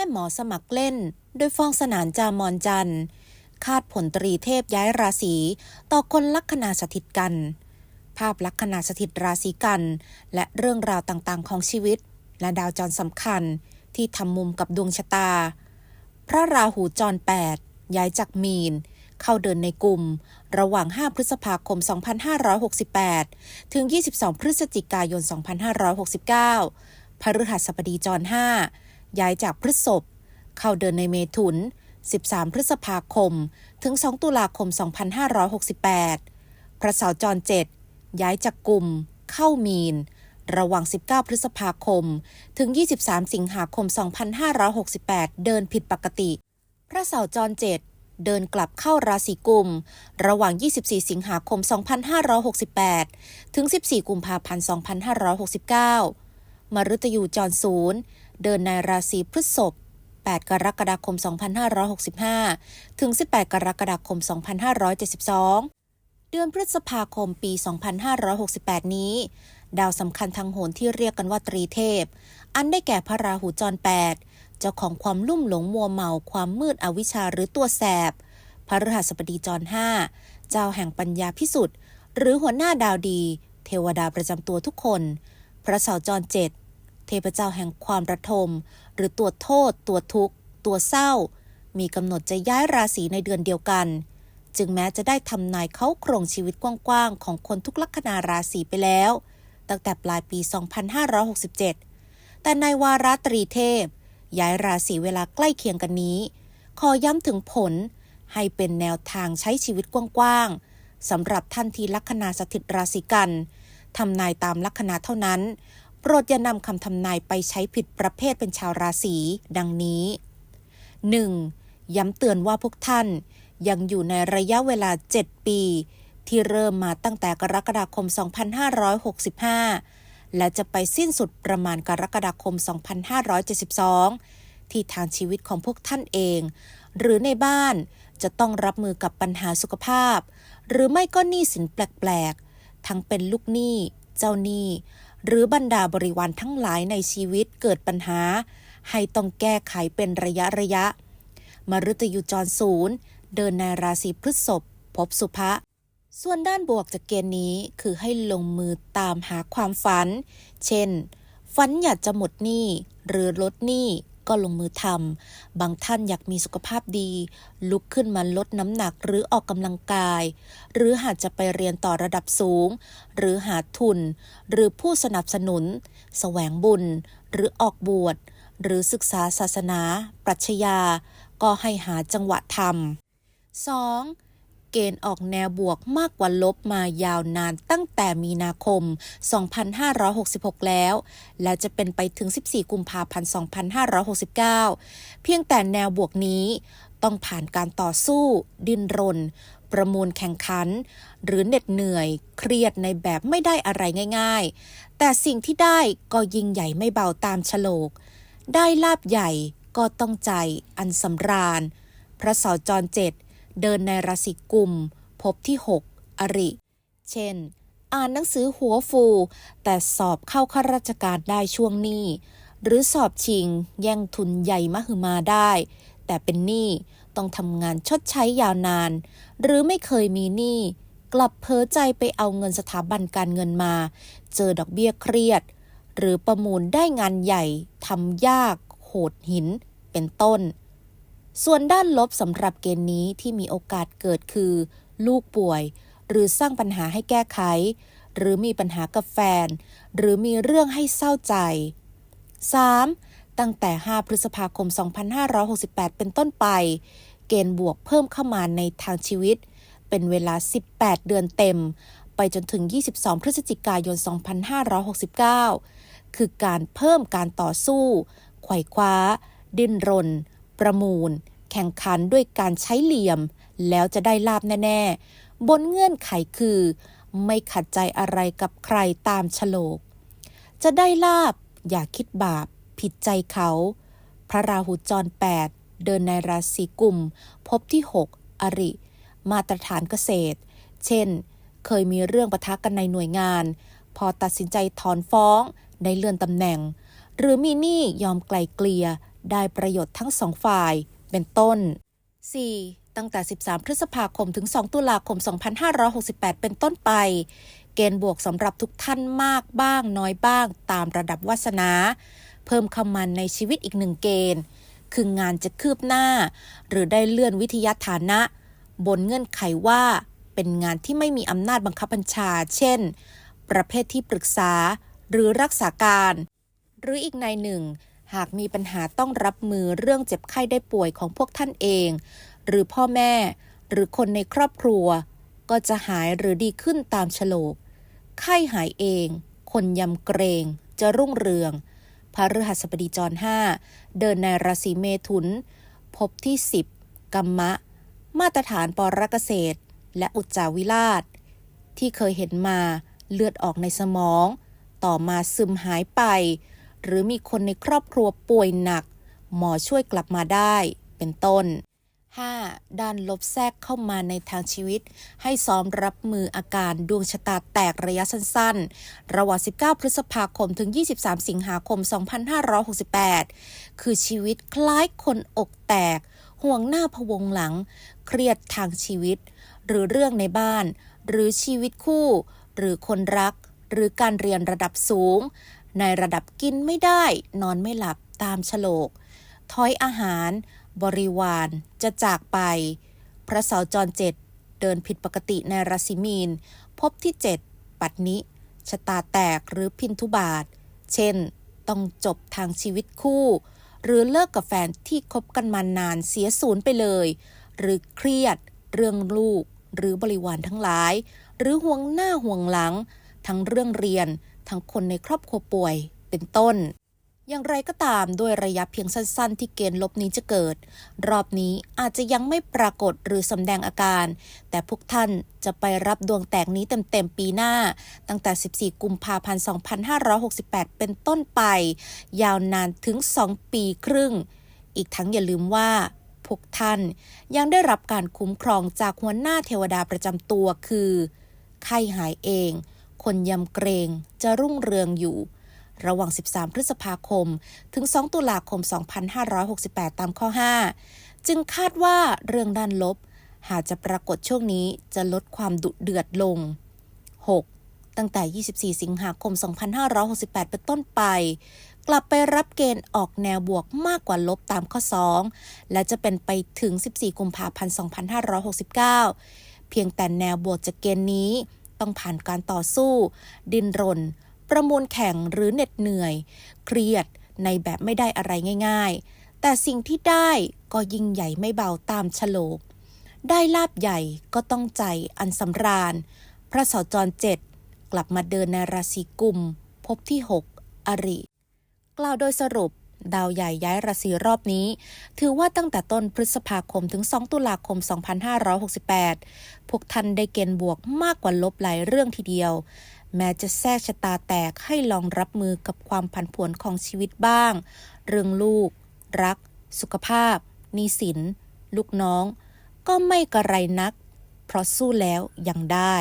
ม่หมอสมัครเล่น โดยฟองสนานจามอนจันทร์คาดผลตรีเทพย้ายราศีต่อคนลัคนาสถิตกัน ภาพลัคนาสถิตราศีกัน และเรื่องราวต่างๆของชีวิต และดาวจรสำคัญที่ทำมุมกับดวงชะตา พระราหูจร 8 ย้ายจากมีน เข้าเดินในกลุ่ม ระหว่าง 5 พฤษภาคม 2568 ถึง 22 พฤศจิกายน 2569 พฤหัสบดีจร 5 ย้ายจากพฤษภเข้าเดินในเมถุน 13 พฤษภาคม ถึง 2 ตุลาคม 2568 พระเสาร์จร7ย้ายจากกลุ่ม เข้ามีน ระหว่าง 19 พฤษภาคม ถึง 23 สิงหาคม 2568 เดินผิดปกติ พระเสาร์จร7เดินกลับเข้าราศีกุม ระหว่าง 24 สิงหาคม 2568 ถึง 14 กุมภาพันธ์ 2569มฤตยูจรศูนย์ เดินในราศีพฤษภ8 กรกฎาคม 2565 ถึง 18 กรกฎาคม 2572 เดือนพฤษภาคมปี 2568 นี้ ดาวสำคัญทางโหรที่เรียกกันว่าตรีเทพ อันได้แก่พระราหูจร 8 เจ้าของความลุ่มหลงมัวเมาความมืดอวิชชาหรือตัวแสบ พระฤหัสบดีจร 5 เจ้าแห่งปัญญาพิสุทธิ์หรือหัวหน้าดาวดี เทวดาประจำตัวทุกคน พระเสาร์จร 7 เทพเจ้าแห่งความระทม หรือตัวโทษ ตัวทุกข์ ตัวเศร้า มีกำหนดจะย้ายราศีในเดือนเดียวกัน จึงแม้จะได้ทำนายเขาโครงชีวิตกว้างๆ ของคนทุกลัคนาราศีไปแล้ว ตั้งแต่ปลายปี 2567 แต่ในวาระตรีเทพ ย้ายราศีเวลาใกล้เคียงกันนี้ ขอย้ำถึงผลให้เป็นแนวทางใช้ชีวิตกว้างๆสำหรับท่านที่ลัคนาสถิตราศีกันทำนายตามลัคนาเท่านั้น โปรดอย่านำคำทำนายไปใช้ผิดประเภทเป็นชาวราศีดังนี้ 1. ย้ำเตือนว่าพวกท่าน ยังอยู่ในระยะเวลา 7 ปี ที่เริ่มมาตั้งแต่กรกฎาคม 2565 และจะไปสิ้นสุดประมาณกรกฎาคม 2572 ที่ทางชีวิตของพวกท่านเอง หรือในบ้านจะต้องรับมือกับปัญหาสุขภาพ หรือไม่ก็หนี้สินแปลกๆ ทั้งเป็นลูกหนี้ เจ้าหนี้ หรือบรรดาบริวารทั้งหลายในชีวิตเกิดปัญหา ให้ต้องแก้ไขเป็นระยะระยะ มฤตยูจรศูนย์เดินในราศีพฤษภพบสุภะส่วนด้านบวกจากเกณฑ์นี้คือให้ลงมือตามหาความฝัน เช่น ฝันอยากจะหมดหนี้หรือลดหนี้ ก็ลงมือทำบางท่านอยากมีสุขภาพดี ลุกขึ้นมาลดน้ำหนักหรือออกกำลังกาย หรือหากจะไปเรียนต่อระดับสูง หรือหาทุน หรือผู้สนับสนุน แสวงบุญ หรือออกบวช หรือศึกษาศาสนา ปรัชญา ก็ให้หาจังหวะทำ 2. เกณฑ์ออกแนวบวกมากกว่าลบมายาวนานตั้งแต่มีนาคม 2566 แล้ว และจะเป็นไปถึง 14 กุมภาพันธ์ 2569 เพียงแต่แนวบวกนี้ต้องผ่านการต่อสู้ ดิ้นรน ประมูลแข่งขัน หรือเหน็ดเหนื่อย เครียดในแบบไม่ได้อะไรง่ายๆ แต่สิ่งที่ได้ก็ยิ่งใหญ่ไม่เบาตามฉลก ได้ลาบใหญ่ก็ต้องใจอันสำราญ พระเสาร์จรเจ็ด เดินในราศีกุมพบที่ 6 อริ เช่น อ่านหนังสือหัวฟู แต่สอบเข้าข้าราชการได้ช่วงนี้ หรือสอบชิง แย่งทุนใหญ่มหึมาได้ แต่เป็นหนี้ต้องทำงานชดใช้ยาวนาน หรือไม่เคยมีหนี้กลับเพ้อใจไปเอาเงินสถาบันการเงินมา เจอดอกเบี้ยเครียด หรือประมูลได้งานใหญ่ทำยาก โหดหิน เป็นต้น ส่วนด้านลบสำหรับเกณฑ์นี้ที่มีโอกาสเกิดคือ ลูกป่วย หรือสร้างปัญหาให้แก้ไข หรือมีปัญหากับแฟน หรือมีเรื่องให้เศร้าใจ 3. ตั้งแต่ 5 พฤษภาคม 2568 เป็นต้นไป เกณฑ์บวกเพิ่มเข้ามาในทางชีวิต เป็นเวลา 18 เดือนเต็ม ไปจนถึง 22 พฤศจิกายน 2569 คือการเพิ่มการต่อสู้ ไขว่คว้า ดิ้นรนประมูล แข่งขันด้วยการใช้เหลี่ยม แล้วจะได้ลาบแน่ ๆ บนเงื่อนไขคือ ไม่ขัดใจอะไรกับใครตามฉลก จะได้ลาบอย่าคิดบาป ผิดใจเขา พระราหูจร 8 เดินในราศีกุมพบที่ 6 อริ มาตรฐานเกษตร เช่น เคยมีเรื่องประทะกันในหน่วยงาน พอตัดสินใจถอนฟ้องได้เลื่อนตำแหน่ง หรือมีหนี้ยอมไกลเกลี่ยได้ประโยชน์ทั้งสองฝ่าย เป็นต้น 4. ตั้งแต่ 13 พฤษภาคมถึง 2 ตุลาคม 2568 เป็นต้นไป เกณฑ์บวกสำหรับทุกท่านมากบ้างน้อยบ้าง ตามระดับวาสนา เพิ่มคำมันในชีวิตอีกหนึ่งเกณฑ์ คืองานจะคืบหน้า หรือได้เลื่อนวิทยาฐานะ บนเงื่อนไขว่า เป็นงานที่ไม่มีอำนาจบังคับบัญชา เช่น ประเภทที่ปรึกษาหรือรักษาการ หรืออีกในหนึ่ง หากมีปัญหาต้องรับมือเรื่องเจ็บไข้ได้ป่วยของพวกท่านเอง หรือพ่อแม่ หรือคนในครอบครัว ก็จะหายหรือดีขึ้นตามฉลก ไข้หายเอง คนยำเกรง จะรุ่งเรือง พระฤหัสบดีจรห้าเดินในราศีเมถุน พบที่ 10 กัมมะ มาตรฐานปรกเกษตร และอุจจาวิราช ที่เคยเห็นมาเลือดออกในสมอง ต่อมาซึมหายไป หรือมีคนในครอบครัวป่วยหนัก หมอช่วยกลับมาได้ เป็นต้น 5. ด้านลบแทรกเข้ามาในทางชีวิต ให้ซ้อมรับมืออาการดวงชะตาแตกระยะสั้นๆ ระหว่าง 19 พฤษภาคมถึง 23 สิงหาคม 2568 คือชีวิตคล้ายคนอกแตก ห่วงหน้าพวงหลัง เครียดทางชีวิต หรือเรื่องในบ้าน หรือชีวิตคู่ หรือคนรัก หรือการเรียนระดับสูง ในระดับกินไม่ได้ นอนไม่หลับตามฉลกท้อยอาหาร บริวารจะจากไป พระเสาจรเจ็ดเดินผิดปกติในราศีมีน พบที่เจ็ดปัดนิชะตาแตกหรือพินทุบาท เช่น ต้องจบทางชีวิตคู่ หรือเลิกกับแฟนที่คบกันมานานเสียศูนย์ไปเลย หรือเครียด เรื่องลูก หรือบริวารทั้งหลาย หรือห่วงหน้าห่วงหลัง ทั้งเรื่องเรียน ทั้งคนในครอบครัวป่วย เป็นต้น อย่างไรก็ตามด้วยระยะเพียงสั้น ๆ ที่เกณฑ์ลบนี้จะเกิด รอบนี้อาจจะยังไม่ปรากฏหรือสำแดงอาการ แต่พวกท่านจะไปรับดวงแตกนี้เต็ม ๆ ปีหน้า ตั้งแต่ 14 กุมภาพันธ์ 2568 เป็นต้นไป ยาวนานถึง 2 ปีครึ่ง อีกทั้งอย่าลืมว่าพวกท่านยังได้รับการคุ้มครองจากหัวหน้าเทวดาประจำตัวคือไข้หายเอง คนยำเกรงจะรุ่งเรืองอยู่ ระหว่าง 13 พฤษภาคม ถึง 2 ตุลาคม 2568 ตามข้อ 5 จึงคาดว่าเรื่องด้านลบ หากจะปรากฏช่วงนี้จะลดความดุเดือดลง 6. ตั้งแต่ 24 สิงหาคม 2568 เป็นต้นไปกลับไปรับเกณฑ์ออกแนวบวกมากกว่าลบตามข้อ 2 และจะเป็นไปถึง 14 กุมภาพันธ์ 2569 เพียงแต่แนวบวกจากเกณฑ์นี้ ต้องผ่านการต่อสู้ ดินรน ประมวลแข่งหรือเหน็ดเหนื่อย เครียดในแบบไม่ได้อะไรง่าย ๆ แต่สิ่งที่ได้ก็ยิ่งใหญ่ไม่เบาตามฉลก ได้ลาบใหญ่ก็ต้องใจอันสำราญ พระเสาจรเจ็ดกลับมาเดินในราศีกุมภพบที่ 6 อริ กล่าวโดยสรุป ดาวใหญ่ย้ายราศีรอบนี้ ถือว่าตั้งแต่ต้นพฤษภาคมถึง 2 ตุลาคม 2568 พวกท่านได้เกณฑ์บวกมากกว่าลบหลายเรื่องทีเดียว แม้จะแทรกชะตาแตกให้ลองรับมือกับความผันผวนของชีวิตบ้าง เรื่องลูก รัก สุขภาพหนี้สิน ลูกน้อง ก็ไม่กระไรนัก เพราะสู้แล้วยังได้